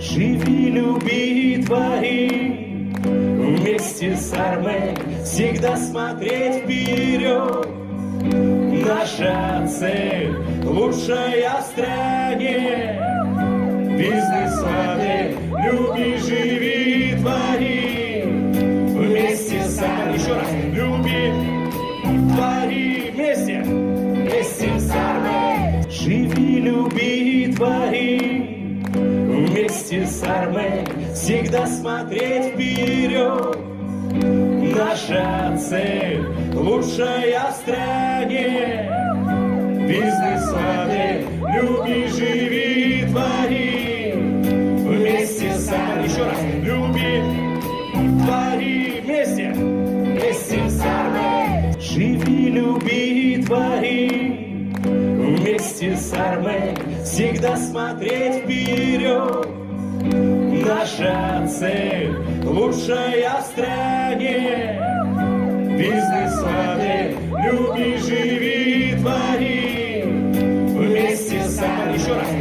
Живи, люби, твори. Вместе с Арме Всегда смотреть вперед. Наша цель Лучшая в стране. Бизнес-модель Люби, живи, твори. Вместе с Арме Еще раз Люби, твори. Вместе Вместе с Арме Живи, люби, твори Вместе с Арме всегда смотреть вперед. Наша цель лучшая в стране. Бизнес-модель люби, живи, твори. Вместе с Арме Еще раз Люби, твори. Вместе Вместе с Арме Живи, люби, твори Вместе с Арме всегда смотреть вперед. Наша цель лучшая в стране. Бизнес-модель люби, живи,